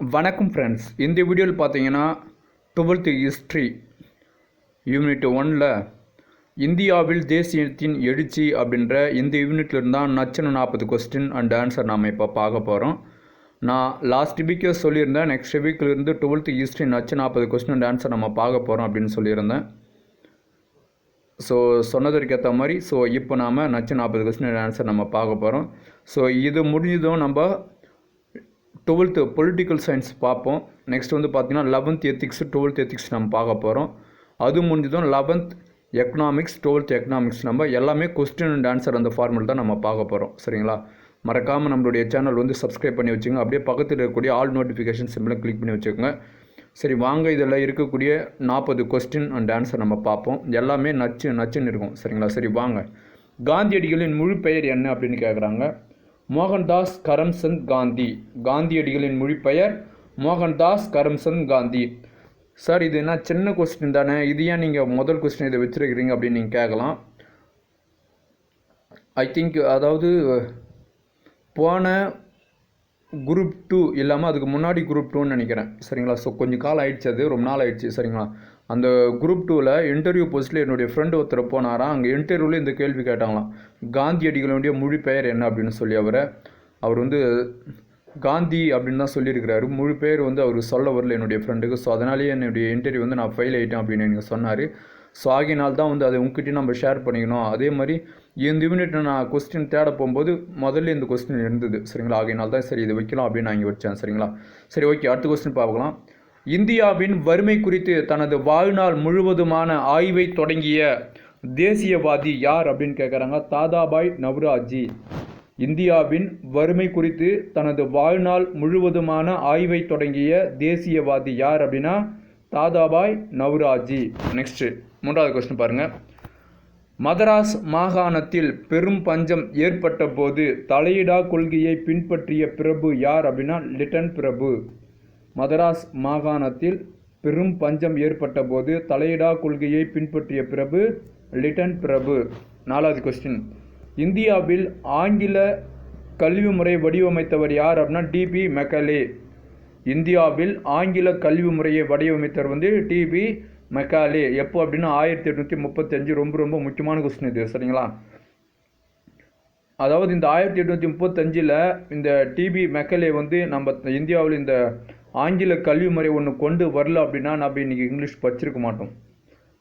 வணக்கம் ஃப்ரெண்ட்ஸ் இந்த வீடியோவில் பார்த்தீங்கன்னா டுவெல்த்து ஹிஸ்ட்ரி யூனிட் ஒனில் இந்தியாவில் தேசியத்தின் எழுச்சி அப்படின்ற இந்த யூனிட்டில் இருந்தால் நச்சுன்னு நாற்பது கொஸ்டின் அண்ட் ஆன்சர் நாம் இப்போ பார்க்க போகிறோம் நான் லாஸ்ட் வீக்கே சொல்லியிருந்தேன் நெக்ஸ்ட் வீக்கிலிருந்து டுவெல்த்து ஹிஸ்ட்ரி நச்சு நாற்பது கொஸ்டின் அண்ட் ஆன்சர் நம்ம பார்க்க போகிறோம் அப்படின்னு சொல்லியிருந்தேன். ஸோ சொன்னதற்கு ஏற்ற மாதிரி ஸோ இப்போ நாம் நச்சு நாற்பது கொஸ்டின் ஆன்சர் நம்ம பார்க்க போகிறோம் ஸோ இது முடிஞ்சதும் நம்ம டுவெல்த்து பொலிட்டிக்கல் சயின்ஸ் பார்ப்போம். நெக்ஸ்ட் வந்து பார்த்தீங்கன்னா லெவன்த் எத்திக்ஸ் டுவெல்த் எத்திக்ஸ் நம்ம பார்க்க போகிறோம் அது முடிஞ்சதும் லெவன்த் எக்கனாமிக்ஸ் டுவெல்த் எக்கனாமிக்ஸ் நம்ம எல்லாமே கொஸ்டின் அண்ட் ஆன்சர் அந்த ஃபார்மல் தான் நம்ம பார்க்க போகிறோம் சரிங்களா? மறக்காமல் நம்மளுடைய சேனல் வந்து சப்ஸ்கிரைப் பண்ணி வச்சுங்க அப்படியே பக்கத்தில் இருக்கக்கூடிய ஆல் நோட்டிஃபிகேஷன் சிம்பிளாக கிளிக் பண்ணி வச்சுக்கோங்க. சரி வாங்க இதில் இருக்கக்கூடிய நாற்பது கொஸ்டின் அண்ட் ஆன்சர் நம்ம பார்ப்போம். எல்லாமே நச்சு நச்சுன்னு இருக்கும். சரிங்களா? சரி வாங்க. காந்தியடிகளின் முழு பெயர் என்ன அப்படின்னு கேட்குறாங்க மோகன்தாஸ் கரம்சந்த் காந்தி. காந்தியடிகளின் மொழி பெயர் மோகன்தாஸ் கரம்சந்த் காந்தி. சார் இது என்ன சின்ன கொஸ்டின் தானே? இது ஏன் நீங்கள் முதல் கொஸ்டின் இதை வச்சுருக்கிறீங்க அப்படின்னு நீங்கள் கேட்கலாம். ஐ திங்க் அதாவது போன குரூப் டூ இல்லாமல் அதுக்கு முன்னாடி குரூப் டூன்னு நினைக்கிறேன். சரிங்களா? ஸோ கொஞ்சம் காலம் ஆயிடுச்சு அது. ரொம்ப நாள் ஆயிடுச்சு. சரிங்களா? அந்த குரூப் டூவில் இன்டர்வியூ போஸ்ட்டில் என்னுடைய ஃப்ரெண்டு ஒருத்தர் போனாராம் அங்கே இன்டர்வியூவில் இந்த கேள்வி கேட்டாங்களாம். காந்தியடிகளுடைய மொழி பெயர் என்ன அப்படின்னு சொல்லி அவரை அவர் வந்து காந்தி அப்படின்னு தான் சொல்லியிருக்கிறாரு. முழு பேர் வந்து அவர் சொல்ல வரல என்னுடைய ஃப்ரெண்டுக்கு ஸோ அதனாலேயே என்னுடைய இன்டர்வியூ வந்து நான் ஃபெயில் ஆகிட்டேன் அப்படின்னு எனக்கு சொன்னார். ஸோ ஆகினால் தான் வந்து அதை உங்ககிட்ட நம்ம ஷேர் பண்ணிக்கணும். அதே மாதிரி இந்த யூனிட்டை நான் கொஸ்டின் தேட போகும்போது முதல்ல இந்த கொஸ்டின் இருந்தது. சரிங்களா? ஆகினால் தான் சரி இதை வைக்கலாம் அப்படின்னு நான் இங்கே வச்சேன். சரிங்களா? சரி ஓகே அடுத்த கொஸ்டின் பார்க்கலாம். இந்தியாவின் வறுமை குறித்து தனது வாழ்நாள் முழுவதுமான ஆய்வை தொடங்கிய தேசியவாதி யார் அப்படின்னு கேட்குறாங்க தாதாபாய் நவ்ராஜி. இந்தியாவின் வறுமை குறித்து தனது வாழ்நாள் முழுவதுமான ஆய்வை தொடங்கிய தேசியவாதி யார் அப்படின்னா தாதாபாய் நவ்ராஜி. நெக்ஸ்ட் மூன்றாவது கொஸ்டின் பாருங்க. மதராஸ் மாகாணத்தில் பெரும் பஞ்சம் ஏற்பட்ட போது தலையிடா கொள்கையை பின்பற்றிய பிரபு யார் அப்படின்னா லிட்டன் பிரபு. மதராஸ் மாகாணத்தில் பெரும் பஞ்சம் ஏற்பட்டபோது தலையிடா கொள்கையை பின்பற்றிய பிரபு லிட்டன் பிரபு. நாலாவது கொஸ்டின் இந்தியாவில் ஆங்கில கல்வி முறை வடிவமைத்தவர் யார் அப்படின்னா டிபி மெக்கலே. இந்தியாவில் ஆங்கில கல்வி முறையை வடிவமைத்தவர் வந்து டிபி மெக்காலே. எப்போ அப்படின்னா ஆயிரத்தி எட்நூற்றி முப்பத்தஞ்சு ரொம்ப ரொம்ப முக்கியமான கொஸ்டின் இது சரிங்களா? அதாவது இந்த ஆயிரத்தி எட்நூற்றி முப்பத்தஞ்சில் இந்த டிபி மெக்கலே வந்து நம்ம இந்தியாவில் இந்த ஆங்கில கல்வி முறை ஒன்று கொண்டு வரல அப்படின்னா நம்ம இன்றைக்கி இங்கிலீஷ் படிச்சிருக்க மாட்டோம்.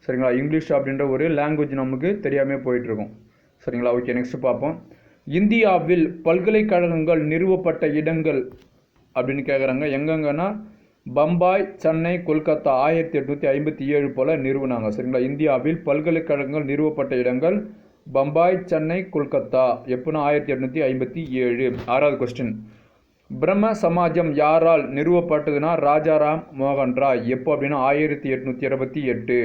சரிங்களா? இங்கிலீஷ் அப்படின்ற ஒரு லாங்குவேஜ் நமக்கு தெரியாமல் போயிட்டுருக்கோம். சரிங்களா? ஓகே நெக்ஸ்ட் பார்ப்போம். இந்தியாவில் பல்கலைக்கழகங்கள் நிறுவப்பட்ட இடங்கள் அப்படின்னு கேட்குறாங்க எங்கெங்கன்னா பம்பாய் சென்னை கொல்கத்தா ஆயிரத்தி எட்நூற்றி ஐம்பத்தி ஏழு போல் நிறுவனாங்க. சரிங்களா? இந்தியாவில் பல்கலைக்கழகங்கள் நிறுவப்பட்ட இடங்கள் பம்பாய் சென்னை கொல்கத்தா. எப்போனா ஆயிரத்தி எட்நூற்றி ஐம்பத்தி ஏழு. ஆறாவது கொஸ்டின் பிரம்ம சமாஜம் யாரால் நிறுவப்பட்டதுன்னா ராஜாராம் மோகன் ராய். எப்போ அப்படின்னா ஆயிரத்தி எட்நூற்றி இருபத்தி எட்டு.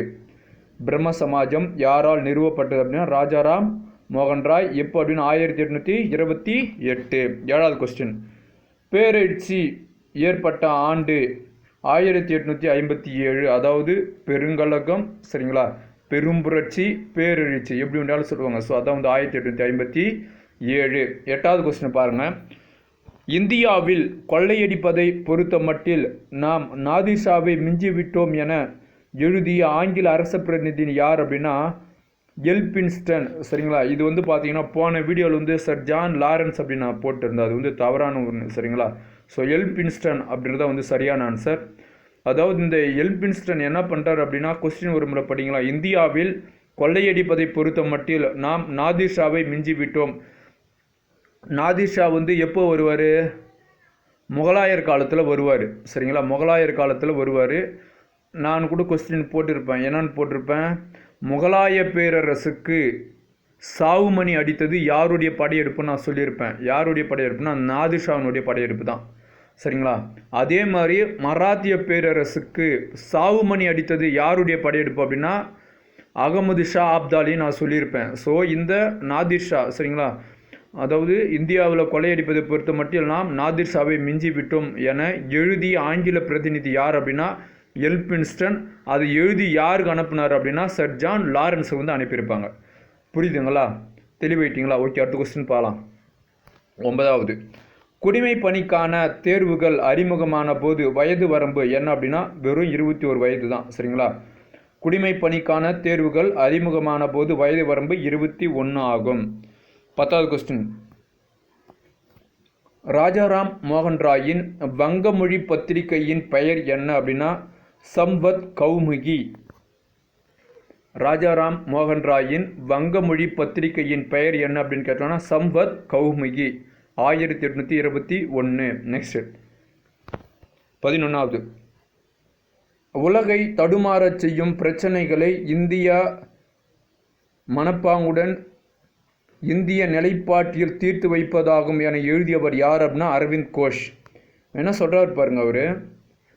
பிரம்ம சமாஜம் யாரால் நிறுவப்பட்டது அப்படின்னா ராஜாராம் மோகன் ராய். எப்போ அப்படின்னு ஆயிரத்தி எட்நூற்றி இருபத்தி எட்டு. ஏழாவது கொஸ்டின் பேரெழுச்சி ஏற்பட்ட ஆண்டு ஆயிரத்தி எட்நூற்றி ஐம்பத்தி ஏழு. அதாவது பெருங்கலகம் சரிங்களா? பெரும்புரட்சி பேரெழுச்சி எப்படி வேண்டாலும் சொல்லுவாங்க. ஸோ அதான் வந்து ஆயிரத்தி எட்நூற்றி ஐம்பத்தி ஏழு. எட்டாவது கொஸ்டின் பாருங்கள் இந்தியாவில் கொள்ளையடிப்பதை பொறுத்த மட்டில் நாம் நாதிஷாவை மிஞ்சிவிட்டோம் என எழுதிய ஆங்கில அரச பிரதிநிதி யார் அப்படின்னா எல்பின்ஸ்டன். சரிங்களா? இது வந்து பார்த்தீங்கன்னா போன வீடியோவில் வந்து சர் ஜான் லாரன்ஸ் அப்படின்னு நான் போட்டிருந்தேன். அது வந்து தவறான ஒன்று சரிங்களா? ஸோ எல்பின்ஸ்டன் அப்படின்றத வந்து சரியான ஆன்சர் அதாவது இந்த எல்பின்ஸ்டன் என்ன பண்ணுறாரு அப்படின்னா கொஸ்டின் ஒரு முறை படிங்களா இந்தியாவில் கொள்ளையடிப்பதை பொறுத்த மட்டில் நாம் நாதிஷாவை மிஞ்சி நாதிர்ஷா நாதிஷா வந்து எப்போ வருவார்? முகலாயர் காலத்தில் வருவார். சரிங்களா? முகலாயர் காலத்தில் வருவார். நான் கூட கொஸ்டின் போட்டிருப்பேன். என்னன்னு போட்டிருப்பேன்? முகலாய பேரரசுக்கு சாவுமணி அடித்தது யாருடைய படையெடுப்பு நான் சொல்லியிருப்பேன். யாருடைய படையெடுப்புனா நாதிஷாவினுடைய படையெடுப்பு தான். சரிங்களா? அதே மாதிரி மராத்திய பேரரசுக்கு சாவுமணி அடித்தது யாருடைய படையெடுப்பு அப்படின்னா அகமது ஷா அப்தாலி நான் சொல்லியிருப்பேன். ஸோ இந்த நாதிர் ஷா சரிங்களா? அதாவது இந்தியாவில் கொள்ளையடிப்பதை பொறுத்த மட்டும் நாம் நாதிர் சாவை மிஞ்சி விட்டோம் என எழுதிய ஆங்கில பிரதிநிதி யார் அப்படின்னா எல்பின்ஸ்டன். அது எழுதி யாருக்கு அனுப்புனார் அப்படின்னா சர் ஜான் லாரன்ஸுக்கு வந்து அனுப்பியிருப்பாங்க. புரியுதுங்களா? தெளிவாயிட்டிங்களா? ஓகே அடுத்த கொஸ்டின் பார்க்கலாம் ஒன்பதாவது. குடிமை பணிக்கான தேர்வுகள் அறிமுகமான போது வயது வரம்பு என்ன அப்படின்னா வெறும் இருபத்தி ஒரு வயது தான் சரிங்களா? குடிமை பணிக்கான தேர்வுகள் அறிமுகமான போது வயது வரம்பு இருபத்தி ஒன்று ஆகும். பத்தாவது கொஸ்டின் ராஜாராம் மோகன் ராயின் வங்கமொழி பத்திரிகையின் பெயர் என்ன அப்படின்னா சம்பத் கௌமுகி. ராஜாராம் மோகன் ராயின் வங்கமொழி பத்திரிகையின் பெயர் என்ன அப்படின்னு கேட்டோம்னா சம்பத் கௌமுகி. ஆயிரத்தி எட்நூற்றி இருபத்தி ஒன்று நெக்ஸ்ட் பதினொன்றாவது உலகை தடுமாறச் செய்யும் பிரச்சனைகளை இந்தியா மனப்பாங்குடன் இந்திய நிலைப்பாட்டில் தீர்த்து வைப்பதாகும் என எழுதியவர் யார் அப்படின்னா அரவிந்த் கோஷ். என்ன சொல்கிறார் பாருங்க அவர்?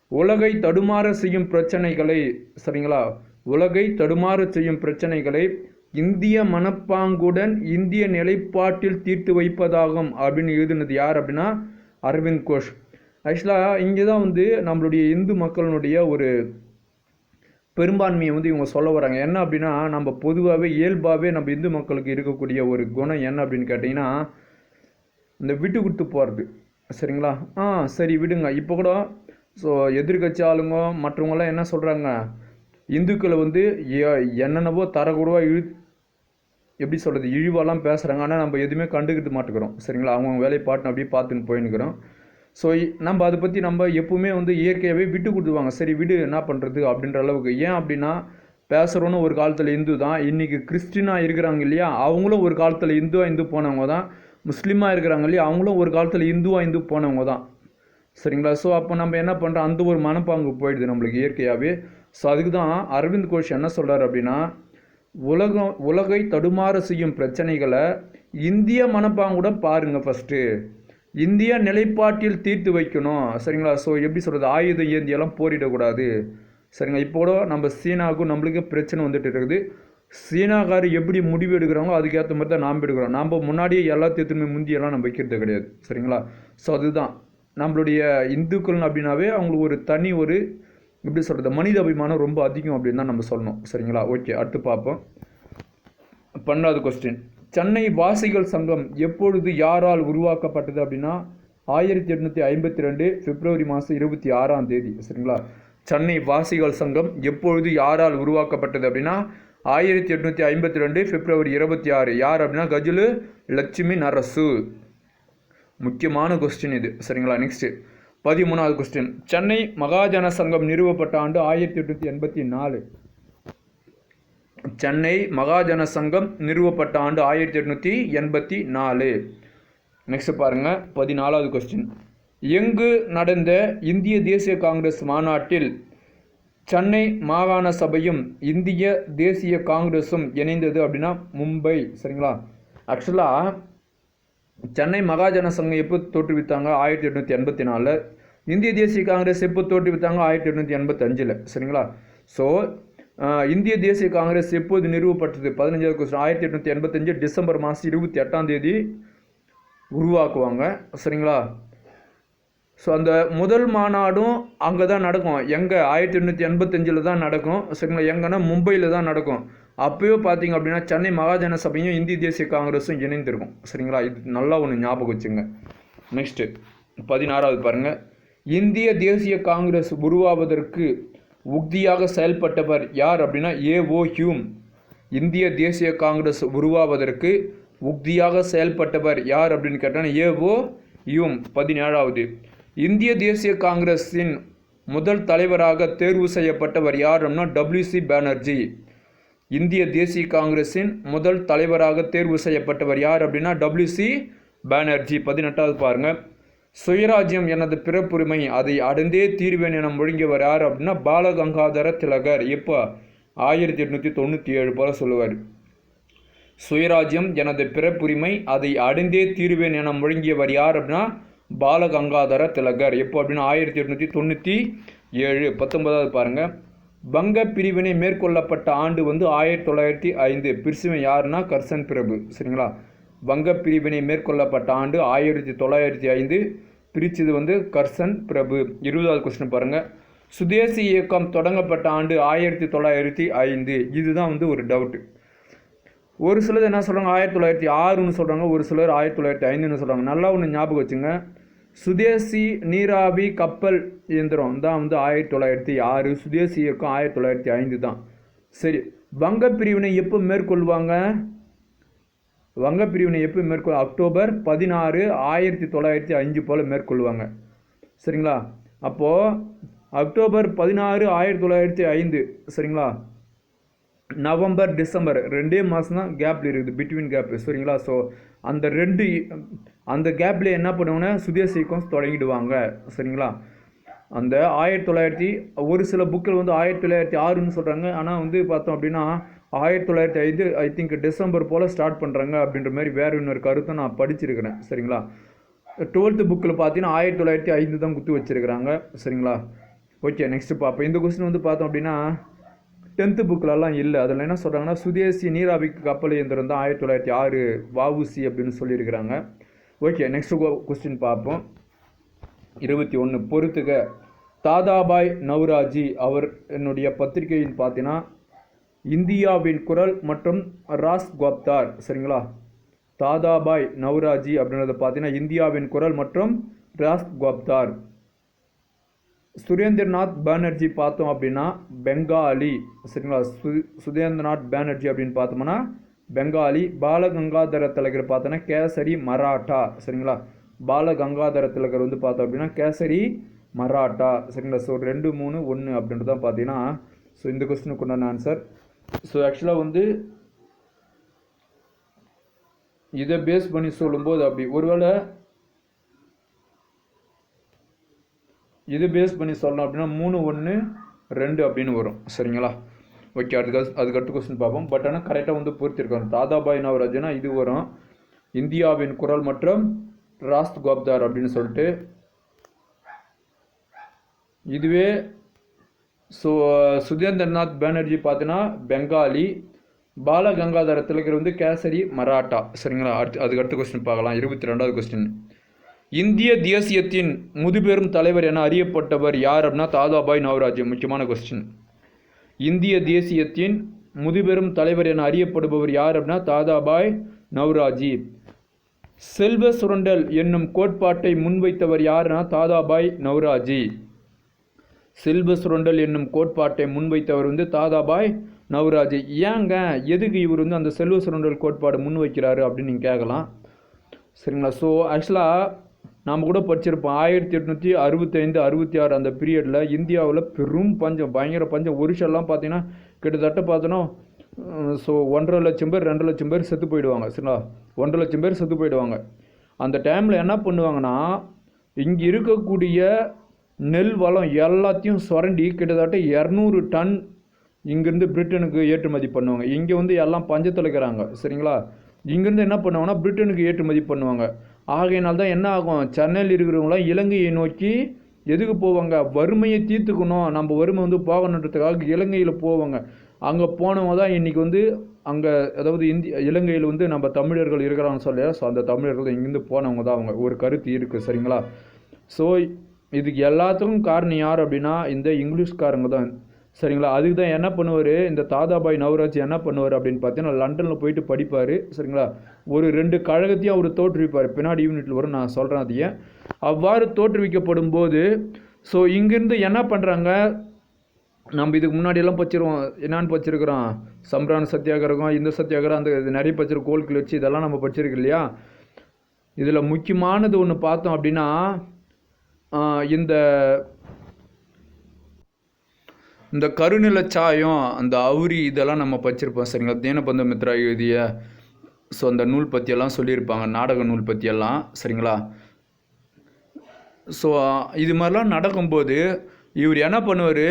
உலகை தடுமாற செய்யும் பிரச்சனைகளை சரிங்களா? உலகை தடுமாற செய்யும் பிரச்சனைகளை இந்திய மனப்பாங்குடன் இந்திய நிலைப்பாட்டில் தீர்த்து வைப்பதாகும் அப்படின்னு எழுதினது யார் அப்படின்னா அரவிந்த் கோஷ். ஆக்சுவலாக இங்கே தான் வந்து நம்மளுடைய இந்து மக்களினுடைய ஒரு பெரும்பான்மையை வந்து இவங்க சொல்ல வராங்க. என்ன அப்படின்னா நம்ம பொதுவாகவே இயல்பாகவே நம்ம இந்து மக்களுக்கு இருக்கக்கூடிய ஒரு குணம் என்ன அப்படின்னு கேட்டிங்கன்னா இந்த விட்டு கொடுத்து போகிறது சரிங்களா? ஆ சரி விடுங்க. இப்போ கூட ஸோ எதிர்கட்சி ஆளுங்க மற்றவங்களாம் என்ன சொல்கிறாங்க இந்துக்களை வந்து என்னென்னவோ தரக்கூடவாக இழு எப்படி சொல்கிறது இழிவாலாம் பேசுகிறாங்க ஆனால் நம்ம எதுவுமே கண்டுக்கிட்டு மாட்டுக்கிறோம். சரிங்களா? அவங்க வேலையை பாட்டு அப்படியே பார்த்துன்னு போயின்னுக்கிறோம். ஸோ நம்ம அதை பற்றி நம்ம எப்பவுமே வந்து இயற்கையாகவே விட்டு கொடுத்துவாங்க சரி விடு என்ன பண்ணுறது அப்படின்ற அளவுக்கு. ஏன் அப்படின்னா பேசுகிறோன்னு ஒரு காலத்தில் இந்து தான். இன்றைக்கி கிறிஸ்டினாக இருக்கிறாங்க இல்லையா? அவங்களும் ஒரு காலத்தில் இந்துவாக இந்து போனவங்க தான். முஸ்லீமாக இருக்கிறாங்க இல்லையா? அவங்களும் ஒரு காலத்தில் இந்துவாக இந்து போனவங்க தான். சரிங்களா? ஸோ அப்போ நம்ம என்ன பண்ணுறோம் அந்த ஒரு மனப்பாங்கு போயிடுது நம்மளுக்கு இயற்கையாகவே ஸோ அதுக்கு தான் அரவிந்த் கோஷ் என்ன சொல்கிறார் அப்படின்னா உலகம் உலகை தடுமாற செய்யும் பிரச்சனைகளை இந்திய மனப்பாங்குடன் பாருங்கள் ஃபஸ்ட்டு இந்திய நிலைப்பாட்டில் தீர்த்து வைக்கணும். சரிங்களா? ஸோ எப்படி சொல்கிறது ஆயுத ஏந்தியெல்லாம் போரிடக்கூடாது. சரிங்களா? இப்போ கூட நம்ம சீனாவுக்கும் நம்மளுக்கும் பிரச்சனை வந்துட்டு இருக்குது. சீனாக்கார் எப்படி முடிவு எடுக்கிறாங்களோ அதுக்கேற்ற மாதிரி தான் நாம் எடுக்கிறோம். நம்ம முன்னாடியே எல்லாத்தையுமே முந்தியெல்லாம் நம்ம வைக்கிறது கிடையாது. சரிங்களா? ஸோ அதுதான். நம்மளுடைய இந்துக்கள் அப்படின்னாவே அவங்களுக்கு ஒரு தனி ஒரு எப்படி சொல்கிறது மனித அபிமானம் ரொம்ப அதிகம் அப்படின்னு தான் நம்ம சொல்லணும். சரிங்களா? ஓகே அடுத்து பார்ப்போம். பன்னெண்டாவது கொஸ்டின் சென்னை வாசிகள் சங்கம் எப்பொழுது யாரால் உருவாக்கப்பட்டது அப்படின்னா ஆயிரத்தி எட்நூற்றி ஐம்பத்தி ரெண்டு பிப்ரவரி மாதம் இருபத்தி ஆறாம் தேதி சரிங்களா? சென்னை வாசிகள் சங்கம் எப்பொழுது யாரால் உருவாக்கப்பட்டது அப்படின்னா ஆயிரத்தி எட்நூற்றி ஐம்பத்தி ரெண்டு பிப்ரவரி இருபத்தி ஆறு. யார் அப்படின்னா கஜுலு லட்சுமி நரசு. முக்கியமான கொஸ்டின் இது சரிங்களா? நெக்ஸ்ட்டு பதிமூணாவது கொஸ்டின் சென்னை மகாஜன சங்கம் நிறுவப்பட்ட ஆண்டு ஆயிரத்தி எட்நூற்றி எண்பத்தி நாலு. சென்னை மகாஜன சங்கம் நிறுவப்பட்ட ஆண்டு ஆயிரத்தி எட்நூற்றி எண்பத்தி நாலு. நெக்ஸ்ட் பாருங்க பதினாலாவது கொஸ்டின் எங்கு நடந்த இந்திய தேசிய காங்கிரஸ் மாநாட்டில் சென்னை மாகாண சபையும் இந்திய தேசிய காங்கிரஸும் இணைந்தது அப்படின்னா மும்பை சரிங்களா? ஆக்சுவலாக சென்னை மகாஜன சங்கம் எப்போ தோற்றுவித்தாங்க? ஆயிரத்தி எட்நூற்றி எண்பத்தி நாலில். இந்திய தேசிய காங்கிரஸ் எப்போ தோற்றுவித்தாங்க? ஆயிரத்தி எட்நூற்றி எண்பத்தஞ்சில் சரிங்களா? ஸோ இந்திய தேசிய காங்கிரஸ் எப்போது நிறுவப்பட்டது? பதினஞ்சாவது கொஸ்டின் ஆயிரத்தி எட்நூற்றி எண்பத்தஞ்சு டிசம்பர் மாதம் இருபத்தி எட்டாம் தேதி உருவாக்குவாங்க. சரிங்களா? ஸோ அந்த முதல் மாநாடும் அங்கே தான் நடக்கும். எங்கே? ஆயிரத்தி எண்ணூற்றி எண்பத்தஞ்சில் தான் நடக்கும். சரிங்களா? எங்கன்னா மும்பையில் தான் நடக்கும். அப்போயோ பார்த்தீங்க அப்படின்னா சென்னை மகாஜன சபையும் இந்திய தேசிய காங்கிரஸும் இணைந்திருக்கும். சரிங்களா? இது நல்லா ஒன்று ஞாபகம் வச்சுங்க. நெக்ஸ்ட்டு பதினாறாவது பாருங்க. இந்திய தேசிய காங்கிரஸ் உருவாவதற்கு உக்தியாக செயல்பட்டவர் யார் அப்படின்னா ஏ ஓ ஹியூம். இந்திய தேசிய காங்கிரஸ் உருவாவதற்கு உக்தியாக செயல்பட்டவர் யார் அப்படின்னு கேட்டால் ஓ ஹியூம். பதினேழாவது இந்திய தேசிய காங்கிரஸின் முதல் தலைவராக தேர்வு செய்யப்பட்டவர் யார் அப்படின்னா டபிள்யூசி பானர்ஜி. இந்திய தேசிய காங்கிரஸின் முதல் தலைவராக தேர்வு செய்யப்பட்டவர் யார் அப்படின்னா டபிள்யூசி பானர்ஜி. பதினெட்டாவது பாருங்கள் சுயராஜ்யம் எனது பிறப்புரிமை. அதை அடைந்தே தீர்வேன் என முழுங்கியவர் யார் அப்படின்னா பாலகங்காதர திலகர். எப்போ ஆயிரத்தி எட்நூற்றி தொண்ணூற்றி ஏழு போல சொல்லுவார். சுயராஜ்யம் எனது பிறப்புரிமை. அதை அடைந்தே தீர்வேன் என முழங்கியவர் யார் அப்படின்னா பாலகங்காதர திலகர். எப்போ அப்படின்னா ஆயிரத்தி எட்நூற்றி தொண்ணூற்றி ஏழு. பத்தொன்பதாவது பாருங்கள் வங்க பிரிவினை மேற்கொள்ளப்பட்ட ஆண்டு வந்து ஆயிரத்தி தொள்ளாயிரத்தி ஐந்து. பிரிசுவன் யாருன்னா கர்சன் பிரபு. சரிங்களா? வங்க பிரிவினை மேற்கொள்ளப்பட்ட ஆண்டு ஆயிரத்தி தொள்ளாயிரத்தி ஐந்து பிரித்தது வந்து கர்சன் பிரபு. இருபதாவது கொஸ்டின் பாருங்கள் சுதேசி இயக்கம் தொடங்கப்பட்ட ஆண்டு ஆயிரத்தி தொள்ளாயிரத்தி ஐந்து. இதுதான் வந்து ஒரு டவுட்டு ஒரு சிலர் என்ன சொல்கிறாங்க ஆயிரத்தி தொள்ளாயிரத்தி ஆறுன்னு சொல்கிறாங்க ஒரு சிலர் ஆயிரத்தி தொள்ளாயிரத்தி ஐந்துன்னு சொல்கிறாங்க நல்லா ஒன்று ஞாபகம் வச்சுங்க. சுதேசி நீராவி கப்பல் இயந்திரம் தான் வந்து ஆயிரத்தி தொள்ளாயிரத்தி ஆறு. சுதேசி இயக்கம் ஆயிரத்தி தொள்ளாயிரத்தி ஐந்து தான். சரி வங்க பிரிவினை எப்போ மேற்கொள்வாங்க? வங்க பிரிவினை எப்போ மேற்கொள் அக்டோபர் பதினாறு ஆயிரத்தி தொள்ளாயிரத்தி அஞ்சு போல் மேற்கொள்வாங்க. சரிங்களா? அப்போது அக்டோபர் பதினாறு ஆயிரத்தி தொள்ளாயிரத்தி ஐந்து சரிங்களா? நவம்பர் டிசம்பர் ரெண்டே மாதம் தான் கேப்பில் இருக்குது பிட்வீன் கேப் சரிங்களா? ஸோ அந்த ரெண்டு அந்த கேப்பில் என்ன பண்ணுவோன்னா சுதேச சீக்வன்ஸ் தொடங்கிடுவாங்க சரிங்களா? அந்த ஆயிரத்தி தொள்ளாயிரத்தி ஒரு சில புக்கில் வந்து ஆயிரத்தி தொள்ளாயிரத்தி ஆறுன்னு சொல்கிறாங்க ஆனால் வந்து பார்த்தோம் அப்படின்னா ஆயிரத்தி தொள்ளாயிரத்தி ஐந்து ஐ திங்க் டிசம்பர் போல் ஸ்டார்ட் பண்ணுறாங்க அப்படின்ற மாதிரி வேறு இன்னொரு கருத்தை நான் படிச்சிருக்கிறேன். சரிங்களா? டுவெல்த்து புக்கில் பார்த்தீங்கன்னா ஆயிரத்தி தொள்ளாயிரத்தி ஐந்து தான் குத்து வச்சுருக்கிறாங்க. சரிங்களா? ஓகே நெக்ஸ்ட்டு பார்ப்போம் இந்த கொஸ்டின் வந்து பார்த்தோம் அப்படின்னா டென்த்து புக்கிலலாம் இல்லை. அதில் என்ன சொல்கிறாங்கன்னா சுதேசி நீராவி கப்பல் இயந்திரம் தான் ஆயிரத்தி தொள்ளாயிரத்தி ஆறு வாவுசி அப்படின்னு சொல்லியிருக்கிறாங்க. ஓகே நெக்ஸ்ட் கொஸ்டின் பார்ப்போம். இருபத்தி ஒன்று பொறுத்துக. தாதாபாய் நவ்ராஜி அவர் என்னுடைய பத்திரிகையின் பார்த்தீங்கன்னா இந்தியாவின் குரல் மற்றும் ராஸ் கோப்தார் சரிங்களா? தாதாபாய் நவ்ராஜி அப்படின்றத பார்த்தீங்கன்னா இந்தியாவின் குரல் மற்றும் ராஸ் கோப்தார். சுரேந்திரநாத் பானர்ஜி பார்த்தோம் அப்படின்னா பெங்காலி சரிங்களா? சு சுரேந்திரநாத் பானர்ஜி அப்படின்னு பார்த்தோம்னா பெங்காலி பாலகங்காதர திலகர் பார்த்தோன்னா கேசரி மராட்டா சரிங்களா? பாலகங்காதர திலகர் வந்து பார்த்தோம் அப்படின்னா கேசரி மராட்டா சரிங்களா? ஸோ ரெண்டு மூணு ஒன்று அப்படின்றது தான் பார்த்தீங்கன்னா ஸோ இந்த கொஸ்டினுக்கு உண்டான ஆன்சர் ஸோ ஆக்சுவலாக வந்து இதை பேஸ் பண்ணி சொல்லும்போது அப்படி ஒருவேளை இது பேஸ் பண்ணி சொல்லணும் அப்படின்னா மூணு ஒன்று ரெண்டு அப்படின்னு வரும். சரிங்களா? ஓகே அதுக்கு அதுக்கடுத்து கொஸ்டின் பார்ப்போம். பட் ஆனால் கரெக்டாக வந்து பொறுத்திருக்கோம் தாதாபாய் நவராஜனா இது வரும். இந்தியாவின் குரல் மற்றும் ராஸ்த் கோப்தார் அப்படின்னு சொல்லிட்டு இதுவே ஸோ சுதேந்திரநாத் பானர்ஜி பார்த்தீங்கன்னா பெங்காலி பாலகங்காதர திலகர் வந்து கேசரி மராட்டா. சரிங்களா? அடுத்து அதுக்கு அடுத்த கொஸ்டின் பார்க்கலாம். இருபத்தி ரெண்டாவது கொஸ்டின் இந்திய தேசியத்தின் முதுபெரும் தலைவர் என அறியப்பட்டவர் யார் அப்படின்னா தாதாபாய் நவராஜ். முக்கியமான கொஸ்டின் இந்திய தேசியத்தின் முதுபெரும் தலைவர் என அறியப்படுபவர் யார் அப்படின்னா தாதாபாய் நவ்ராஜி. செல்வ சுரண்டல் என்னும் கோட்பாட்டை முன்வைத்தவர் யாருன்னா தாதாபாய் நவ்ராஜி. செல்வ சுரண்டல் என்னும் கோட்பாட்டை முன்வைத்தவர் வந்து தாதாபாய் நவராஜ். ஏங்க எதுக்கு இவர் வந்து அந்த செல்வ சுரண்டல் கோட்பாடு முன்வைக்கிறாரு அப்படின்னு நீங்கள் கேட்கலாம். சரிங்களா? ஸோ ஆக்சுவலாக நாம் கூட படிச்சிருப்போம். ஆயிரத்தி எட்நூற்றி அறுபத்தைந்து அறுபத்தி ஆறு அந்த பீரியடில் இந்தியாவில் பெரும் பஞ்சம் பயங்கர பஞ்சம். ஒரிஷாலாம் பார்த்தீங்கன்னா கிட்டத்தட்ட பார்த்தோன்னா ஸோ ஒன்றரை லட்சம் பேர் ரெண்டு லட்சம் பேர் செத்து போயிடுவாங்க. சரிங்களா? ஒன்றரை லட்சம் பேர் செத்து போயிடுவாங்க. அந்த டைமில் என்ன பண்ணுவாங்கன்னா இங்கே இருக்கக்கூடிய நெல் வளம் எல்லாத்தையும் சுரண்டி கிட்டத்தட்ட இரநூறு டன் இங்கேருந்து பிரிட்டனுக்கு ஏற்றுமதி பண்ணுவாங்க. இங்கே வந்து எல்லாம் பஞ்சத்தில் இருக்கிறாங்க சரிங்களா? இங்கேருந்து என்ன பண்ணுவாங்கன்னா பிரிட்டனுக்கு ஏற்றுமதி பண்ணுவாங்க. ஆகையினால் தான் என்ன ஆகும்? சென்னையில் இருக்கிறவங்களாம் இலங்கையை நோக்கி எதுக்கு போவாங்க? வறுமையை தீர்த்துக்கணும். நம்ம வறுமை வந்து போகணுன்றதுக்காக இலங்கையில் போவாங்க. அங்கே போனவங்க தான் இன்றைக்கி வந்து அங்கே அதாவது இந்திய இலங்கையில் வந்து நம்ம தமிழர்கள் இருக்கிறாங்கன்னு சொல்லி ஸோ அந்த தமிழர்கள் இங்கேருந்து போனவங்க தான் அவங்க. ஒரு கருத்து இருக்குது சரிங்களா? ஸோ இதுக்கு எல்லாத்துக்கும் காரணம் யார் அப்படின்னா இந்த இங்கிலீஷ்காரங்க தான். சரிங்களா? அதுக்கு தான் என்ன பண்ணுவார்? இந்த தாதாபாய் நவராஜ் என்ன பண்ணுவார் அப்படின்னு பார்த்தீங்கன்னா லண்டனில் போயிட்டு படிப்பார். சரிங்களா? ஒரு ரெண்டு கழகத்தையும் அவர் தோற்றுவிப்பார். பின்னாடி யூனிட்டில் வரும் நான் சொல்கிறேன் அதையே. அவ்வாறு தோற்றுவிக்கப்படும் போது ஸோ இங்கேருந்து என்ன பண்ணுறாங்க நம்ம இதுக்கு முன்னாடியெல்லாம் பச்சிருவோம். என்னான்னு பச்சிருக்கிறோம்? சம்ரான் சத்தியாகிரகம் இந்த சத்தியாகிரகம் அந்த இது நிறைய பச்சிருக்கோம் கோல் கிளர்ச்சி இதெல்லாம் நம்ம படிச்சிருக்கு இல்லையா? இதில் முக்கியமானது ஒன்று பார்த்தோம் அப்படின்னா இந்த இந்த கருநில சாயம் அந்த அவுரி இதெல்லாம் நம்ம படிச்சிருப்போம் சரிங்களா? தேனபந்த மித்ரா எழுதிய ஸோ அந்த நூல் பற்றியெல்லாம் சொல்லியிருப்பாங்க நாடக நூல் பற்றியெல்லாம் சரிங்களா? ஸோ இது மாதிரிலாம் நடக்கும்போது இவர் என்ன பண்ணுவார்?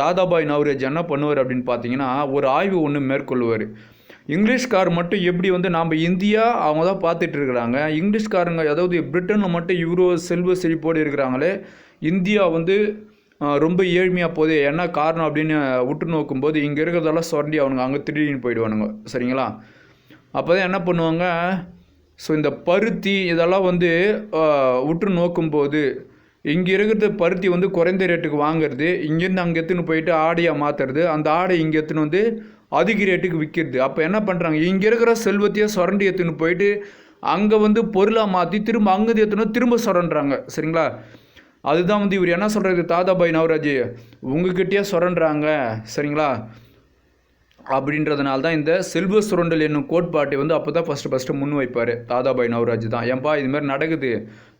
தாதாபாய் நவரேஜ் என்ன பண்ணுவார் அப்படின்னு பார்த்தீங்கன்னா ஒரு ஆய்வு ஒன்று மேற்கொள்வார். இங்கிலீஷ்கார் மட்டும் எப்படி வந்து நாம் இந்தியா அவங்க தான் பார்த்துட்டு இருக்கிறாங்க. இங்கிலீஷ்காரங்க அதாவது பிரிட்டனில் மட்டும் இவ்வளோ செல்வ செழிப்போடு இருக்கிறாங்களே இந்தியா வந்து ரொம்ப ஏழ்மையாக போகுது. என்ன காரணம் அப்படின்னு உற்று நோக்கும்போது இங்கே இருக்கிறதெல்லாம் சுரண்டி அவனுங்க அங்கே திடீர்னு போயிடுவானுங்க. சரிங்களா? அப்போ தான் என்ன பண்ணுவாங்க ஸோ இந்த பருத்தி இதெல்லாம் வந்து உற்று நோக்கும்போது இங்கே இருக்கிறது பருத்தி வந்து குறைந்த ரேட்டுக்கு வாங்குறது இங்கேருந்து அங்கே எடுத்துன்னு போயிட்டு ஆடையாக மாற்றுறது அந்த ஆடை இங்கே எடுத்துன்னு வந்து அதிக ரேட்டுக்கு விற்கிறது. அப்போ என்ன பண்ணுறாங்க இங்கே இருக்கிற செல்வத்தையே சுரண்டி எடுத்துன்னு போயிட்டு அங்கே வந்து பொருளாக மாற்றி திரும்ப அங்கே ஏற்றணும் திரும்ப சுரண்டுறாங்க சரிங்களா? அதுதான் வந்து இவர் என்ன சொல்கிறது தாதாபாய் நவராஜ் உங்ககிட்டயே சுரண்டுறாங்க சரிங்களா? அப்படின்றதுனால தான் இந்த செல்வ சுரண்டல் என்னும் கோட்பாட்டை வந்து அப்போ தான் ஃபஸ்ட்டு ஃபஸ்ட்டு முன் வைப்பார். தாதாபாய் நவராஜ் தான். ஏன்பா இதுமாதிரி நடக்குது.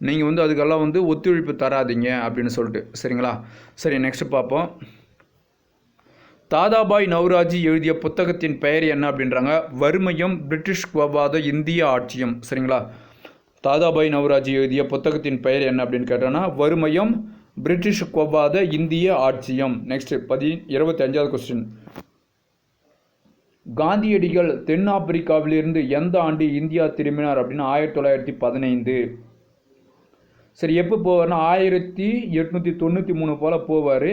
நீங்கள் வந்து அதுக்கெல்லாம் வந்து ஒத்துழைப்பு தராதீங்க அப்படின்னு சொல்லிட்டு. சரிங்களா? சரி நெக்ஸ்ட் பார்ப்போம். தாதாபாய் நவராஜி எழுதிய புத்தகத்தின் பெயர் என்ன அப்படின்றாங்க? வறுமையும் பிரிட்டிஷ் குவாத இந்திய ஆட்சியும். சரிங்களா? தாதாபாய் நவராஜி எழுதிய புத்தகத்தின் பெயர் என்ன அப்படின்னு கேட்டோன்னா வறுமையும் பிரிட்டிஷ் குவாத இந்திய ஆட்சியம். நெக்ஸ்ட் பதி இருபத்தி அஞ்சாவது கொஸ்டின் காந்தியடிகள் தென்னாப்பிரிக்காவிலிருந்து எந்த ஆண்டு இந்தியா திரும்பினார் அப்படின்னு ஆயிரத்தி தொள்ளாயிரத்தி பதினைந்து. சரி எப்போ போவார்னா ஆயிரத்தி எட்நூற்றி தொண்ணூற்றி மூணு போல் போவார்.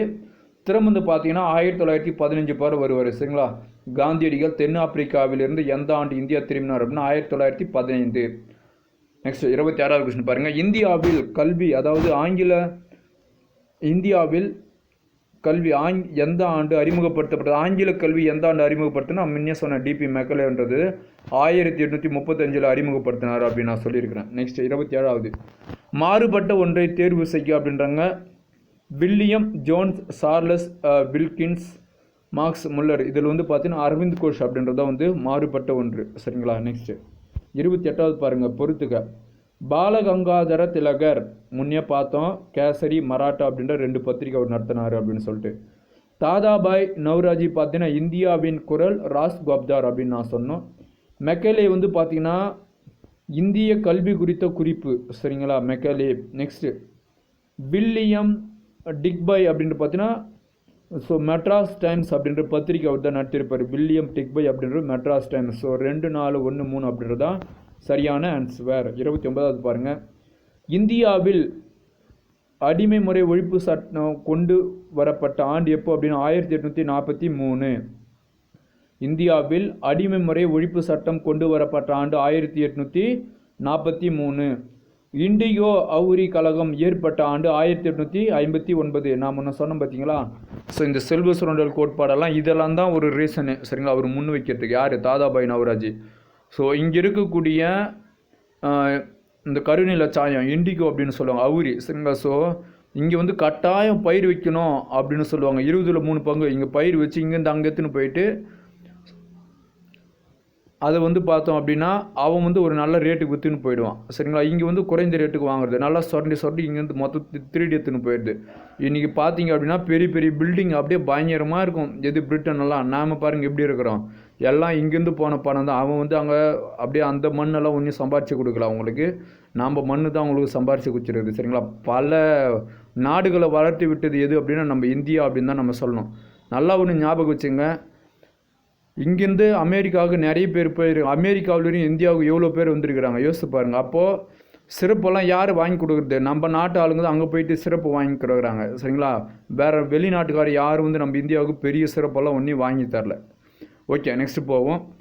திரும்ப வந்து பார்த்தீங்கன்னா ஆயிரத்தி தொள்ளாயிரத்தி பதினஞ்சு பேர் வருவார் சரிங்களா? காந்தியடிகள் தென்னாப்பிரிக்காவிலிருந்து எந்த ஆண்டு இந்தியா திரும்பினார் அப்படின்னா ஆயிரத்தி தொள்ளாயிரத்தி பதினைந்து. நெக்ஸ்ட் இருபத்தி ஆறாவது கொஸ்டின் பாருங்கள் இந்தியாவில் கல்வி அதாவது ஆங்கில இந்தியாவில் கல்வி ஆங் எந்த ஆண்டு அறிமுகப்படுத்தப்பட்டது? ஆங்கில கல்வி எந்த ஆண்டு அறிமுகப்படுத்தினா முன்னே சொன்ன டிபி மெக்கலேன்றது ஆயிரத்தி எட்நூற்றி முப்பத்தஞ்சில் அறிமுகப்படுத்தினார் அப்படின்னு நான் சொல்லியிருக்கிறேன். நெக்ஸ்ட் இருபத்தி ஏழாவது. மாறுபட்ட ஒன்றை தேர்வு செய்ய அப்படின்றாங்க. William Jones Charles Wilkins Max Muller. இதில் வந்து பார்த்தீங்கன்னா அரவிந்த் கோஷ் அப்படின்றத வந்து மாறுபட்ட ஒன்று. சரிங்களா? நெக்ஸ்ட்டு இருபத்தி எட்டாவது பாருங்கள் பொறுத்துக்க பாலகங்காதர திலகர் முன்னே பார்த்தோம் கேசரி மராட்டா அப்படின்ற ரெண்டு பத்திரிக்கை அவர் நடத்தினார் அப்படின்னு சொல்லிட்டு. தாதாபாய் நவ்ராஜி பார்த்தீங்கன்னா இந்தியாவின் குரல் ராஸ் கோப்தார் அப்படின்னு நான் சொன்னோம். மெக்கேலே வந்து பார்த்தீங்கன்னா இந்திய கல்வி குறித்த குறிப்பு. சரிங்களா? மெக்கலே. நெக்ஸ்ட்டு வில்லியம் டிக்பை அப்படின்ட்டு பார்த்தீங்கன்னா ஸோ மெட்ராஸ் டைம்ஸ் அப்படின்ற பத்திரிக்கை அவர் தான் நடத்தியிருப்பார். வில்லியம் டிக்பை அப்படின்றது மெட்ராஸ் டைம்ஸ் ஸோ ரெண்டு நாலு ஒன்று மூணு அப்படின்றது தான் சரியான ஆன்சர் இருபத்தி ஒன்பதாவது பாருங்கள் இந்தியாவில் அடிமை முறை ஒழிப்பு சட்டம் கொண்டு வரப்பட்ட ஆண்டு எப்போ அப்படின்னா ஆயிரத்தி எட்நூற்றி நாற்பத்தி மூணு. இந்தியாவில் அடிமை முறை ஒழிப்பு சட்டம் கொண்டு வரப்பட்ட ஆண்டு ஆயிரத்தி எட்நூற்றி நாற்பத்தி மூணு. இண்டிகோ அவுரி கழகம் ஏற்பட்ட ஆண்டு ஆயிரத்தி எட்நூற்றி ஐம்பத்தி ஒன்பது. நான் முன்ன சொன்னோம் பார்த்தீங்களா? ஸோ இந்த செல்வ சுரண்டல் கோட்பாடெல்லாம் இதெல்லாம் தான் ஒரு ரீசனு சரிங்களா? அவர் முன் வைக்கிறதுக்கு யார்? தாதாபாய் நவராஜ். ஸோ இங்கே இருக்கக்கூடிய இந்த கருநில சாயம் இண்டிகோ அப்படின்னு சொல்லுவாங்க அவுரி. சரிங்களா? ஸோ இங்கே வந்து கட்டாயம் பயிர் வைக்கணும் அப்படின்னு சொல்லுவாங்க. இருபதுல மூணு பங்கு. இங்கே பயிர் வச்சு இங்கேருந்து அங்கேத்துன்னு போயிட்டு அதை வந்து பார்த்தோம் அப்படின்னா அவன் வந்து ஒரு நல்ல ரேட்டுக்கு விற்றுன்னு போயிடுவான். சரிங்களா? இங்கே வந்து குறைந்த ரேட்டுக்கு வாங்குறது. நல்லா சொரண்டி சொரண்டி இங்கேருந்து மொத்தம் திருடி எடுத்துன்னு போயிடுது. இன்றைக்கி பார்த்தீங்க அப்படின்னா பெரிய பெரிய பில்டிங் அப்படியே பயங்கரமாக இருக்கும். எது பிரிட்டன் எல்லாம் நாம் பாருங்கள் எப்படி இருக்கிறோம் எல்லாம் இங்கேருந்து போன பணம் தான். அவன் வந்து அங்கே அப்படியே அந்த மண்ணெல்லாம் ஒன்றும் சம்பாரித்து கொடுக்கல அவங்களுக்கு. நாம் மண்ணு தான் அவங்களுக்கு சம்பாரித்து கொடுத்துருக்குது. சரிங்களா? பல நாடுகளை வளர்த்து விட்டது எது அப்படின்னா நம்ம இந்தியா அப்படின்னு தான் நம்ம சொல்லணும். நல்லா ஒன்று ஞாபகம் வச்சுங்க. இங்கேருந்து அமெரிக்காவுக்கு நிறைய பேர் போயிருக்கு அமெரிக்காவிலேயும் இந்தியாவுக்கு எவ்வளோ பேர் வந்திருக்கிறாங்க? யோசிச்சு பாருங்கள் அப்போது சிறப்பெல்லாம் யார் வாங்கி கொடுக்குறது? நம்ம நாட்டு ஆளுங்க தான் அங்கே போயிட்டு சிறப்பு வாங்கி கொடுக்குறாங்க. சரிங்களா? வேறு வெளிநாட்டுக்கார் யாரும் வந்து நம்ம இந்தியாவுக்கு பெரிய சிறப்பெல்லாம் ஒன்றும் வாங்கி தரல. ஓகே நெக்ஸ்ட்டு போவோம்.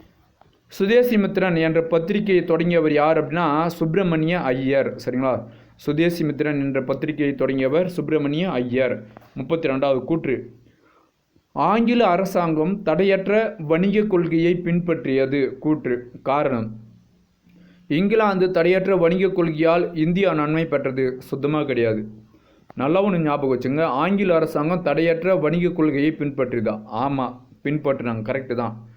சுதேசி மித்ரன் என்ற பத்திரிகையை தொடங்கியவர் யார் அப்படின்னா சுப்பிரமணிய ஐயர். சரிங்களா? சுதேசி மித்ரன் என்ற பத்திரிகையை தொடங்கியவர் சுப்பிரமணிய ஐயர். முப்பத்தி ரெண்டாவது கூற்று. ஆங்கில அரசாங்கம் தடையற்ற வணிக கொள்கையை பின்பற்றியது. கூற்று. காரணம். இங்கிலாந்து தடையற்ற வணிக கொள்கையால் இந்தியா நன்மை பெற்றது. சுத்தமாக கிடையாது. நல்லா ஒன்று ஞாபகம் வச்சுங்க. ஆங்கில அரசாங்கம் தடையற்ற வணிக கொள்கையை பின்பற்றியதா? ஆமாம் பின்பற்றினாங்க. கரெக்டு தான்.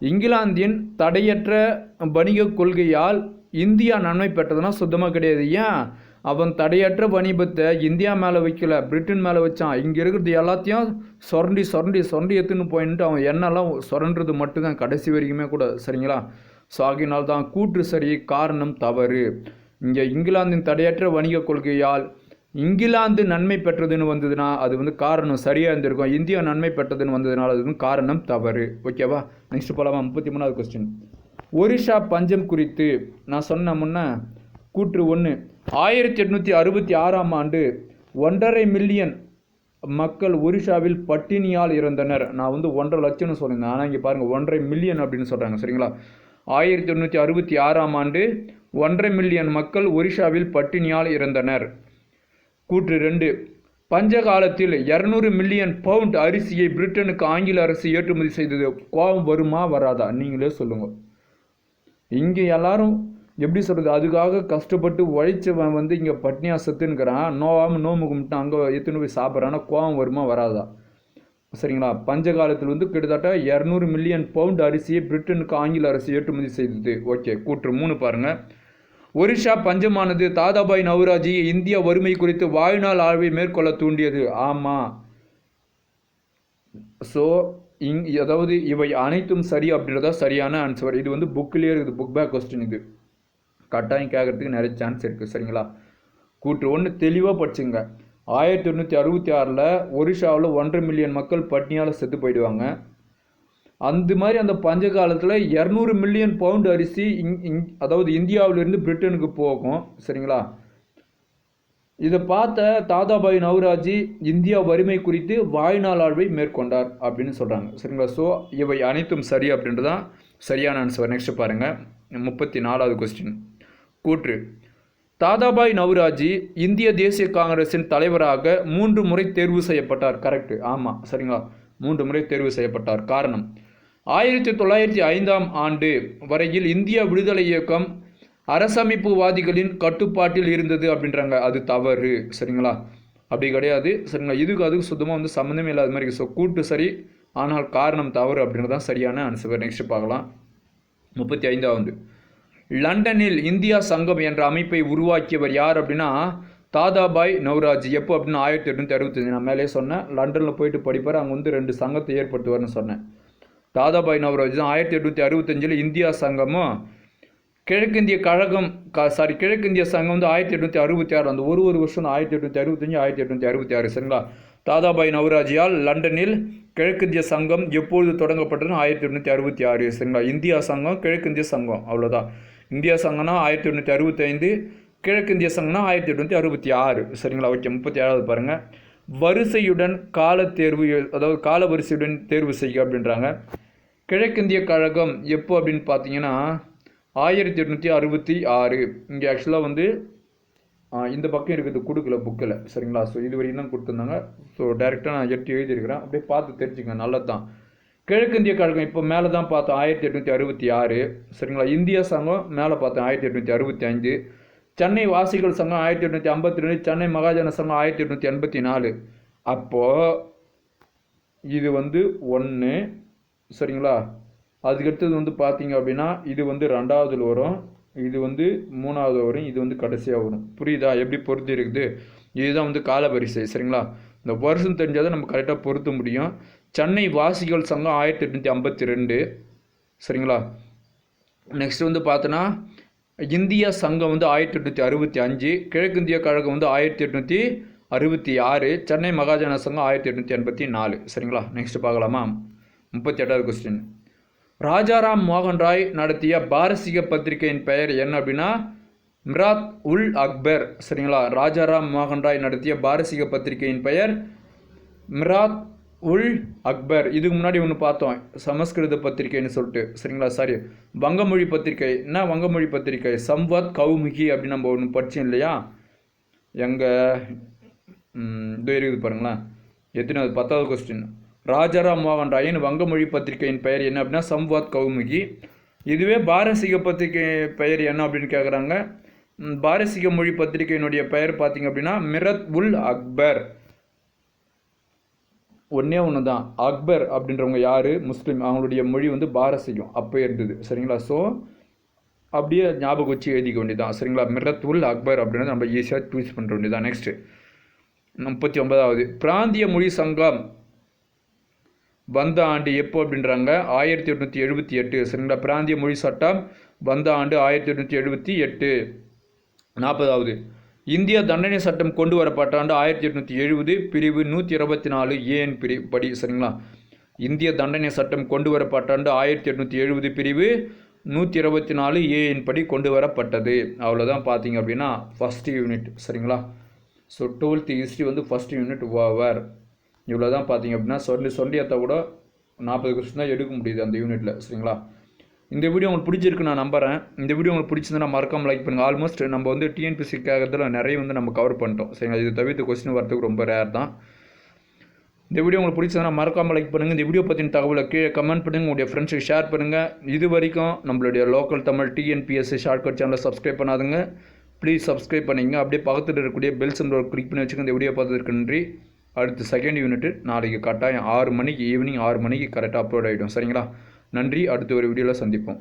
இங்கிலாந்தின் தடையற்ற வணிக கொள்கையால் இந்தியா நன்மை பெற்றதுன்னா சுத்தமாக கிடையாது. ஏன்? அவன் தடையற்ற வணிபத்தை இந்தியா மேலே வைக்கல பிரிட்டன் மேலே வச்சான். இங்கே இருக்கிறது எல்லாத்தையும் சொரண்டி சுரண்டி சுரண்டி எடுத்துன்னு போயின்ட்டு அவன் எண்ணெல்லாம் சுரண்டுறது மட்டும்தான். கடைசி வரைக்குமே கூட சரிங்களா? ஸோ ஆகினால் தான் கூற்று சரி காரணம் தவறு. இங்கே இங்கிலாந்தின் தடையற்ற வணிக கொள்கையால் இங்கிலாந்து நன்மை பெற்றதுன்னு வந்ததுன்னா அது வந்து காரணம் சரியாக இருந்திருக்கும். இந்தியா நன்மை பெற்றதுன்னு வந்ததுனால அது வந்து காரணம் தவறு. ஓகேவா நெக்ஸ்ட் போலாமா? முப்பத்தி மூணாவது கொஸ்டின் ஒரிஷா பஞ்சம் குறித்து நான் சொன்ன முன்ன கூற்று ஒன்று ஆயிரத்தி எட்நூற்றி அறுபத்தி ஆறாம் ஆண்டு ஒன்றரை மில்லியன் மக்கள் ஒரிஷாவில் பட்டினியால் இறந்தனர். நான் வந்து ஒன்றரை லட்சம்னு சொல்லியிருந்தேன். ஆனால் இங்கே பாருங்கள் ஒன்றரை மில்லியன் அப்படின்னு சொல்கிறாங்க சரிங்களா? ஆயிரத்தி எண்ணூற்றி அறுபத்தி ஆறாம் ஆண்டு ஒன்றரை மில்லியன் மக்கள் ஒரிஷாவில் பட்டினியால் இறந்தனர். கூற்று ரெண்டு பஞ்ச காலத்தில் இரநூறு மில்லியன் பவுண்ட் அரிசியை பிரிட்டனுக்கு ஆங்கில அரசு ஏற்றுமதி செய்தது கோபம் வருமா வராதா? நீங்களே சொல்லுங்கள் இங்கே எல்லாரும் எப்படி சொல்கிறது அதுக்காக கஷ்டப்பட்டு உழைச்சவன் வந்து இங்கே பட்னியா செத்துன்னுக்கிறான் நோவாமல் நோம்பு கும்பிட்டு அங்கே எத்துன்னு போய் சாப்பிட்றான்னா கோவம் வருமா வராதா? சரிங்களா? பஞ்ச காலத்தில் வந்து கிட்டத்தட்ட இரநூறு மில்லியன் பவுண்ட் அரிசியை பிரிட்டனுக்கு ஆங்கில அரசு ஏற்றுமதி செய்தது. ஓகே கூற்று மூணு பாருங்கள் ஒரிஷா பஞ்சமானது தாதாபாய் நவராஜி இந்திய வறுமை குறித்து வாழ்நாள் ஆழ்வை மேற்கொள்ள தூண்டியது. ஆமாம் ஸோ இங் அதாவது இவை அனைத்தும் சரி அப்படின்றதா சரியான ஆன்சர் இது வந்து புக்லேயே இருக்குது புக் பேக் கொஸ்டின் இது. கட்டாயம் கேட்கறதுக்கு நிறைய சான்ஸ் இருக்குது சரிங்களா? கூற்று ஒன்று தெளிவாக படிச்சுங்க. ஆயிரத்தி எண்ணூற்றி அறுபத்தி ஆறில் ஒரிஷாவில் ஒன்றரை மில்லியன் மக்கள் பட்னியால் செத்து போயிடுவாங்க. அந்த மாதிரி அந்த பஞ்ச காலத்தில் இரநூறு மில்லியன் பவுண்ட் அரிசி இங் இங் அதாவது இந்தியாவிலேருந்து பிரிட்டனுக்கு போகும் சரிங்களா? இதை பார்த்த தாதாபாய் நவராஜி இந்தியா வறுமை குறித்து வாய்நாளாழ்வை ஆழ்வை மேற்கொண்டார் அப்படின்னு சொல்கிறாங்க சரிங்களா? ஸோ இவை அனைத்தும் சரி அப்படின்றதான் சரியான ஆன்சர் நெக்ஸ்ட் பாருங்கள் முப்பத்தி நாலாவது கொஸ்டின் கூற்று. தாதாபாய் நவராஜி இந்திய தேசிய காங்கிரசின் தலைவராக மூன்று முறை தேர்வு செய்யப்பட்டார். கரெக்ட் ஆமாம் சரிங்களா? மூன்று முறை தேர்வு செய்யப்பட்டார். காரணம் ஆயிரத்தி தொள்ளாயிரத்தி ஐந்தாம் ஆண்டு வரையில் இந்திய விடுதலை இயக்கம் அரசமைப்புவாதிகளின் கட்டுப்பாட்டில் இருந்தது அப்படின்றாங்க. அது தவறு சரிங்களா? அப்படி கிடையாது சரிங்களா? இதுக்கு அதுக்கு சுத்தமாக வந்து சம்மந்தமே இல்லாத மாதிரி ஸோ கூட்டு சரி ஆனால் காரணம் தவறு அப்படின்றது தான் சரியான ஆன்சர் நெக்ஸ்ட் பார்க்கலாம். முப்பத்தி ஐந்தாவது. லண்டனில் இந்தியா சங்கம் என்ற அமைப்பை உருவாக்கியவர் யார் அப்படின்னா தாதாபாய் நவராஜ் எப்போ அப்படின்னு ஆயிரத்தி எட்நூற்றி அறுபத்தஞ்சு. நான் மேலே சொன்னேன். லண்டனில் போயிட்டு படிப்பார். அங்கே வந்து ரெண்டு சங்கத்தை ஏற்படுத்துவார்னு சொன்னேன். தாதாபாய் நவராஜ் தான் ஆயிரத்தி எட்நூற்றி அறுபத்தஞ்சில் இந்தியா சங்கமும் கிழக்கிந்திய கழகம் க சாரி கிழக்கிந்திய சங்கம் வந்து ஆயிரத்தி எட்நூற்றி அறுபத்தி ஆறு. அந்த ஒரு ஒரு வருஷம் ஆயிரத்தி எட்நூற்றி அறுபத்தஞ்சு ஆயிரத்தி எட்நூற்றி அறுபத்தி ஆறு. சரிங்களா? தாதாபாய் நவராஜியால் லண்டனில் கிழக்கிந்திய சங்கம் எப்பொழுது தொடங்கப்பட்டதுன்னு ஆயிரத்தி எட்நூற்றி அறுபத்தி ஆறு. சரிங்களா? இந்தியா சங்கம் கிழக்கிந்திய சங்கம். அவ்வளோதான் இந்தியா சங்கம்னா ஆயிரத்தி எண்ணூற்றி அறுபத்தைந்து கிழக்கிந்திய சங்கம்னா ஆயிரத்தி எட்நூற்றி அறுபத்தி ஆறு. சரிங்களா? ஓகே முப்பத்தி ஏழாவது பாருங்கள் வரிசையுடன் கால தேர்வு அதாவது கால வரிசையுடன் தேர்வு செய்ய அப்படின்றாங்க. கிழக்கிந்திய கழகம் எப்போ அப்படின்னு பார்த்தீங்கன்னா ஆயிரத்தி எட்நூற்றி அறுபத்தி ஆறு. இங்கே ஆக்சுவலாக வந்து இந்த பக்கம் இருக்குது கொடுக்கல புக்கில் சரிங்களா? ஸோ இது தான் கொடுத்துருந்தாங்க. ஸோ டேரெக்டாக நான் எட்டு எழுதியிருக்கிறேன். அப்படியே பார்த்து தெரிஞ்சுக்கங்க. நல்லது தான் கிழக்கிந்திய கழகம் இப்போ மேலே தான் பார்த்தோம் ஆயிரத்தி எட்நூற்றி அறுபத்தி ஆறு. சரிங்களா? இந்திய சங்கம் மேலே பார்த்தோம் ஆயிரத்தி எட்நூற்றி அறுபத்தி அஞ்சு சென்னை வாசிகள் சங்கம் ஆயிரத்தி எட்நூற்றி ஐம்பத்தி ரெண்டு. சென்னை மகாஜன சங்கம் ஆயிரத்தி எட்நூற்றி எண்பத்தி நாலு. அப்போது இது வந்து ஒன்று. சரிங்களா? அதுக்கடுத்தது வந்து பார்த்தீங்க அப்படின்னா இது வந்து ரெண்டாவதுல வரும். இது வந்து மூணாவது வரும். இது வந்து கடைசியாக வரும். புரியுதா? எப்படி பொருத்தி இருக்குது? இதுதான் வந்து காலவரிசை. சரிங்களா? இந்த வருஷம் தெரிஞ்சால் தான் நம்ம கரெக்டாக பொருத்த முடியும். சென்னை வாசிகள் சங்கம் ஆயிரத்தி எட்நூற்றி ஐம்பத்தி ரெண்டு. சரிங்களா? நெக்ஸ்ட் வந்து பார்த்தோன்னா இந்திய சங்கம் வந்து ஆயிரத்தி எட்நூற்றி அறுபத்தி அஞ்சு கிழக்கிந்திய கழகம் வந்து ஆயிரத்தி எட்நூற்றி அறுபத்தி ஆறு சென்னை மகாஜன சங்கம் ஆயிரத்தி எட்நூற்றி எண்பத்தி நாலு. சரிங்களா? நெக்ஸ்ட் பார்க்கலாமா? முப்பத்தி எட்டாவது கொஸ்டின் ராஜாராம் மோகன் ராய் நடத்திய பாரசீக பத்திரிகையின் பெயர் என்ன அப்படின்னா மிராத் உல் அக்பர் சரிங்களா? ராஜாராம் மோகன் ராய் நடத்திய பாரசீக பத்திரிகையின் பெயர் மிராத் உல் அக்பர். இதுக்கு முன்னாடி ஒன்று பார்த்தோம் சமஸ்கிருத பத்திரிகைன்னு சொல்லிட்டு சரிங்களா? சாரி வங்கமொழி பத்திரிகை. என்ன வங்கமொழி பத்திரிகை? சம்வத் கௌமுகி அப்படின்னு நம்ம ஒன்று படித்தோம் இல்லையா? எங்கள் இது இருக்குது பாருங்களேன். எத்தனாவது பத்தாவது கொஸ்டின் ராஜாராம் மோகன் ராயின் வங்கமொழி பத்திரிகையின் பெயர் என்ன அப்படின்னா சம்வாத் கௌமுகி. இதுவே பாரசீக பத்திரிகை பெயர் என்ன அப்படின்னு கேட்குறாங்க பாரசீக மொழி பத்திரிகையினுடைய பெயர் பார்த்தீங்க அப்படின்னா மிரத் உல் அக்பர். ஒன்றே ஒன்று தான் அக்பர் அப்படின்றவங்க யார்? முஸ்லீம். அவங்களுடைய மொழி வந்து பாரசீகம். அப்போ இருந்தது. சரிங்களா? ஸோ அப்படியே ஞாபகம் வச்சு எழுதிக்க வேண்டியதான் சரிங்களா? மிரத் உல் அக்பர் அப்படின்றது நம்ம ஈஸியாக சூஸ் பண்ணுற வேண்டியதான் நெக்ஸ்ட்டு முப்பத்தி ஒன்பதாவது பிராந்திய மொழி சங்கம் வந்த ஆண்டு எப்போ அப்படின்றாங்க? ஆயிரத்தி எட்நூற்றி எழுபத்தி எட்டு. சரிங்களா? பிராந்திய மொழி சட்டம் வந்த ஆண்டு ஆயிரத்தி எட்நூற்றி எழுபத்தி எட்டு. நாற்பதாவது. இந்திய தண்டனை சட்டம் கொண்டு வரப்பட்ட ஆண்டு ஆயிரத்தி எட்நூற்றி எழுபது பிரிவு நூற்றி இருபத்தி நாலு ஏன் பிரி படி சரிங்களா? இந்திய தண்டனை சட்டம் கொண்டு வரப்பட்ட ஆண்டு ஆயிரத்தி எட்நூற்றி எழுபது பிரிவு நூற்றி இருபத்தி நாலு ஏஎன் படி கொண்டு வரப்பட்டது. அவ்வளோதான் பார்த்தீங்க அப்படின்னா ஃபஸ்ட் யூனிட் சரிங்களா? ஸோ டுவெல்த் ஹிஸ்ட்ரி வந்து ஃபஸ்ட் யூனிட் ஓவர் இவ்வளோ தான் பார்த்தீங்க அப்படின்னா சொல்லி சொல்லியத்தை கூட நாற்பது கொஸ்டின் தான் எடுக்க முடியுது அந்த யூனிட்டில் சரிங்களா? இந்த வீடியோ உங்களுக்கு பிடிச்சிருக்கு நான் நம்புகிறேன் இந்த வீடியோ உங்களுக்கு பிடிச்சிருந்தா மறக்காமல் லைக் பண்ணுங்கள் ஆல்மோஸ்ட் நம்ம வந்து டிஎன்பிசி கேட்கறதுல நிறைய வந்து நம்ம கவர் பண்ணிட்டோம். சரிங்களா? இது தவிர்த்து கொஸ்டின் வரதுக்கு ரொம்ப ரேர் தான். இந்த வீடியோ உங்களுக்கு பிடிச்சதுனா மறக்காமல் லைக் பண்ணுங்கள் இந்த வீடியோ பற்றின தகவலை கீழே கமெண்ட் பண்ணுங்கள் உங்களுடைய ஃப்ரெண்ட்ஸுக்கு ஷேர் பண்ணுங்கள் இது வரைக்கும் நம்மளுடைய லோக்கல் தமிழ் டிஎன்பிஎஸ்சி ஷார்ட்கட் சேனலை சப்ஸ்கிரைப் பண்ணாதுங்க. ப்ளீஸ் சப்ஸ்கிரைப் பண்ணிங்க. அப்படியே பக்கத்தில் இருக்கக்கூடிய பெல் சிம்பிள் கிளிக் பண்ணி வச்சுக்கோங்க. இந்த வீடியோ பார்த்ததுக்கு நன்றி. அடுத்து செகண்ட் யூனிட்டு நாளைக்கு கட்டாயம் ஆறு மணிக்கு ஈவினிங் ஆறு மணிக்கு கரெக்டாக அப்லோட் ஆகிடும் சரிங்களா? நன்றி. அடுத்த ஒரு வீடியோவில் சந்திப்போம்.